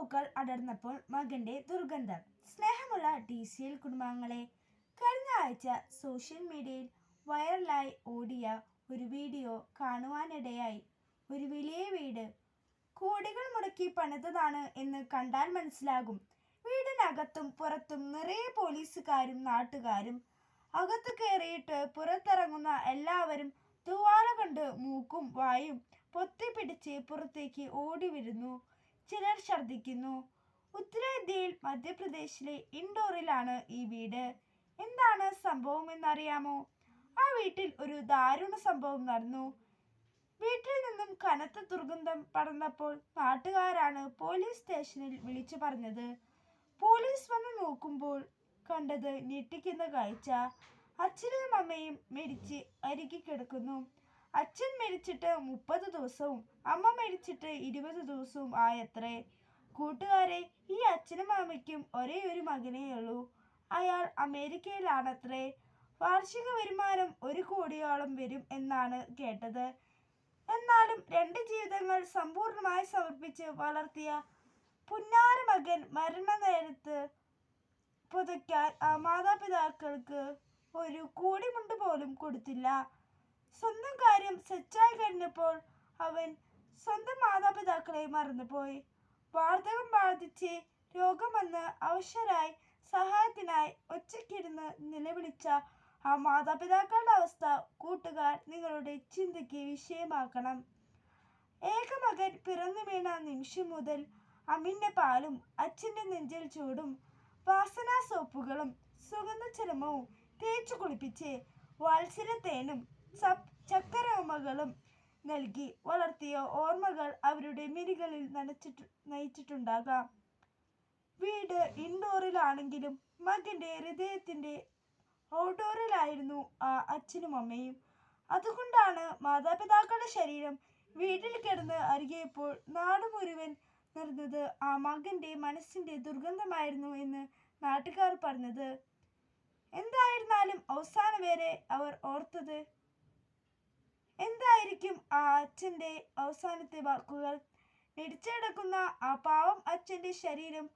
പൂക്കൾ അടർന്നപ്പോൾ മകന്റെ ദുർഗന്ധം. സ്നേഹമുള്ള ഡി സി എൽ കുടുംബാംഗങ്ങളെ കഴിഞ്ഞ ആഴ്ച സോഷ്യൽ മീഡിയയിൽ വൈറലായി ഓടിയ ഒരു വീഡിയോ കാണുവാനിടയായി. ഒരു വലിയ വീട്. കോടികൾ മുടക്കി പണിതതാണ് എന്ന് കണ്ടാൽ മനസ്സിലാകും. വീടിനകത്തും പുറത്തും നിറയെ പോലീസുകാരും നാട്ടുകാരും അകത്ത് കയറിയിട്ട് പുറത്തിറങ്ങുന്ന എല്ലാവരും തൂവാല കൊണ്ട് മൂക്കും വായും പൊത്തിപ്പിടിച്ച് പുറത്തേക്ക് ഓടി വരുന്നു. ചിലർ ഛർദ്ദിക്കുന്നു. ഉത്തരേന്ത്യയിൽ മധ്യപ്രദേശിലെ ഇൻഡോറിലാണ് ഈ വീട്. എന്താണ് സംഭവം എന്നറിയാമോ? ആ വീട്ടിൽ ഒരു ദാരുണ സംഭവം നടന്നു. വീട്ടിൽ നിന്നും കനത്ത ദുർഗന്ധം പടർന്നപ്പോൾ നാട്ടുകാരാണ് പോലീസ് സ്റ്റേഷനിൽ വിളിച്ചു പറഞ്ഞത്. പോലീസ് വന്ന് നോക്കുമ്പോൾ കണ്ടത് ഞെട്ടിക്കുന്ന കാഴ്ച. അച്ഛനും അമ്മയും മരിച്ച് അരുകി കിടക്കുന്നു അച്ഛൻ മരിച്ചിട്ട് മുപ്പത് ദിവസവും അമ്മ മരിച്ചിട്ട് ഇരുപത് ദിവസവും ആയത്രേ. കൂട്ടുകാരെ ഈ അച്ഛനും അമ്മയ്ക്കും ഒരേ ഒരു ഉള്ളൂ. അയാൾ അമേരിക്കയിലാണത്രേ. വാർഷിക വരുമാനം ഒരു കോടിയോളം വരും എന്നാണ് കേട്ടത്. എന്നാലും രണ്ട് ജീവിതങ്ങൾ സമ്പൂർണമായി സമർപ്പിച്ച് വളർത്തിയ പുന്നാര മകൻ മരണനേരത്ത് പുതയ്ക്കാൻ മാതാപിതാക്കൾക്ക് ഒരു കോടിമുണ്ട് പോലും കൊടുത്തില്ല. സ്വന്തം കാര്യം സെറ്റായി കഴിഞ്ഞപ്പോൾ അവൻ സ്വന്തം മാതാപിതാക്കളെ മറന്നുപോയി. വാർദ്ധകം ബാധിച്ച് രോഗം വന്ന് അവശരായി സഹായത്തിനായി ഒറ്റയ്ക്കിരുന്ന് നിലവിളിച്ച ആ മാതാപിതാക്കളുടെ അവസ്ഥ കൂട്ടുകാർ നിങ്ങളുടെ ചിന്തയ്ക്ക് വിഷയമാക്കണം. ഏക മകൻ പിറന്നു വീണ നിമിഷം മുതൽ അമ്മിന്റെ പാലും അച്ഛന്റെ നെഞ്ചിൽ ചൂടും വാസനാ സോപ്പുകളും സുഗന്ധ ചരമവും തേച്ചു കുളിപ്പിച്ച് വാത്സല്യത്തേനും ചപ് ചക്കരമ്മകളും നൽകി വളർത്തിയ ഓർമ്മകൾ അവരുടെ മിനികളിൽ നനച്ചിട്ട് നയിച്ചിട്ടുണ്ടാകാം. വീട് ഇൻഡോറിലാണെങ്കിലും മകന്റെ ഹൃദയത്തിന്റെ ഔട്ട്ഡോറിലായിരുന്നു ആ അച്ഛനും അമ്മയും. അതുകൊണ്ടാണ് മാതാപിതാക്കളുടെ ശരീരം വീട്ടിൽ കിടന്ന് അരികിയപ്പോൾ നാട് മുഴുവൻ നിറഞ്ഞത് ആ മകന്റെ മനസ്സിന്റെ ദുർഗന്ധമായിരുന്നു എന്ന് നാട്ടുകാർ പറഞ്ഞത്. എന്തായിരുന്നാലും അവസാനം വരെ അവർ ഓർത്തത് എന്തായിരിക്കും ആ അച്ഛന്റെ അവസാനത്തെ വാക്കുകൾ? നെടിച്ചടക്കുന്ന ആ പാവം അച്ഛന്റെ ശരീരം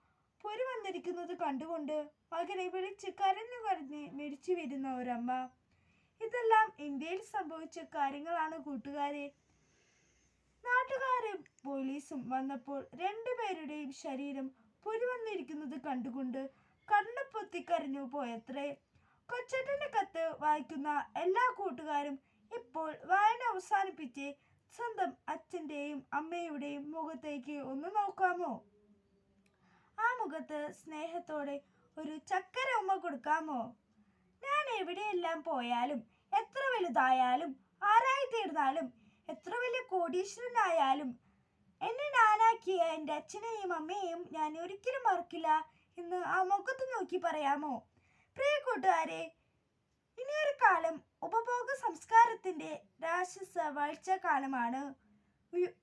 പുരുവന്നിരിക്കുന്നത് കണ്ടുകൊണ്ട് മകനെ വിളിച്ച് കരഞ്ഞു കരഞ്ഞ് മരിച്ചു വരുന്ന ഒരമ്മ. ഇതെല്ലാം ഇന്ത്യയിൽ സംഭവിച്ച കാര്യങ്ങളാണ് കൂട്ടുകാരെ. നാട്ടുകാരും പോലീസും വന്നപ്പോൾ രണ്ടുപേരുടെയും ശരീരം പുരുവന്നിരിക്കുന്നത് കണ്ടുകൊണ്ട് കണ്ണു പൊത്തിക്കരഞ്ഞു പോയത്രേ. കൊച്ചട്ടന്റെ കത്ത് വായിക്കുന്ന എല്ലാ കൂട്ടുകാരും ഇപ്പോൾ വായന അവസാനിപ്പിച്ച് സ്വന്തം അച്ഛന്റെയും അമ്മയുടെയും മുഖത്തേക്ക് ഒന്ന് നോക്കാമോ? ആ മുഖത്ത് സ്നേഹത്തോടെ ഒരു ചക്കര ഉമ്മ കൊടുക്കാമോ? ഞാൻ എവിടെയെല്ലാം പോയാലും എത്ര വലുതായാലും ആരായി തീർന്നാലും എത്ര വലിയ കോടീശ്വരനായാലും എന്നെ നാനാക്കിയ എന്റെ അച്ഛനെയും അമ്മയെയും ഞാൻ ഒരിക്കലും മറക്കില്ല എന്ന് ആ മുഖത്ത് നോക്കി പറയാമോ? പ്രിയ കൂട്ടുകാരെ ഇനിയൊരു കാലം രാക്ഷസ വാഴ്ച കാലമാണ്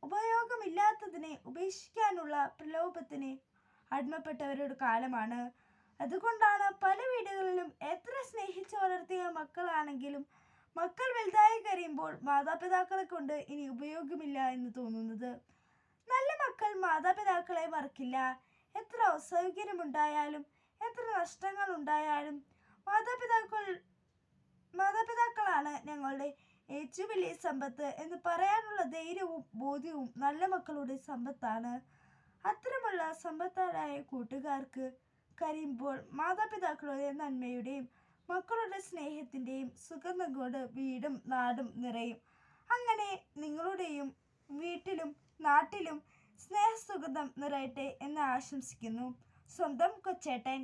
ഉപയോഗമില്ലാത്തതിനെ ഉപേക്ഷിക്കാനുള്ള പ്രലോഭത്തിന് അടിമപ്പെട്ടവരുടെ കാലമാണ്. അതുകൊണ്ടാണ് പല വീടുകളിലും എത്ര സ്നേഹിച്ച് വളർത്തിയ മക്കളാണെങ്കിലും മക്കൾ വലുതായി കഴിയുമ്പോൾ മാതാപിതാക്കളെ കൊണ്ട് ഇനി ഉപയോഗമില്ല എന്ന് തോന്നുന്നത്. നല്ല മക്കൾ മാതാപിതാക്കളെ മറക്കില്ല. എത്ര അസൗകര്യമുണ്ടായാലും എത്ര നഷ്ടങ്ങൾ ഉണ്ടായാലും മാതാപിതാക്കൾ മാതാപിതാക്കളാണ് ഞങ്ങളുടെ ഏറ്റവും വലിയ സമ്പത്ത് എന്ന് പറയാനുള്ള ധൈര്യവും ബോധ്യവും നല്ല മക്കളുടെ സമ്പത്താണ്. അത്തരമുള്ള സമ്പത്താരായ കൂട്ടുകാർക്ക് കരയുമ്പോൾ മാതാപിതാക്കളുടെ നന്മയുടെയും മക്കളുടെ സ്നേഹത്തിന്റെയും സുഗന്ധം കൊണ്ട് വീടും നാടും നിറയും. അങ്ങനെ നിങ്ങളുടെയും വീട്ടിലും നാട്ടിലും സ്നേഹസുഗന്ധം നിറയട്ടെ എന്ന് ആശംസിക്കുന്നു. സ്വന്തം കൊച്ചേട്ടൻ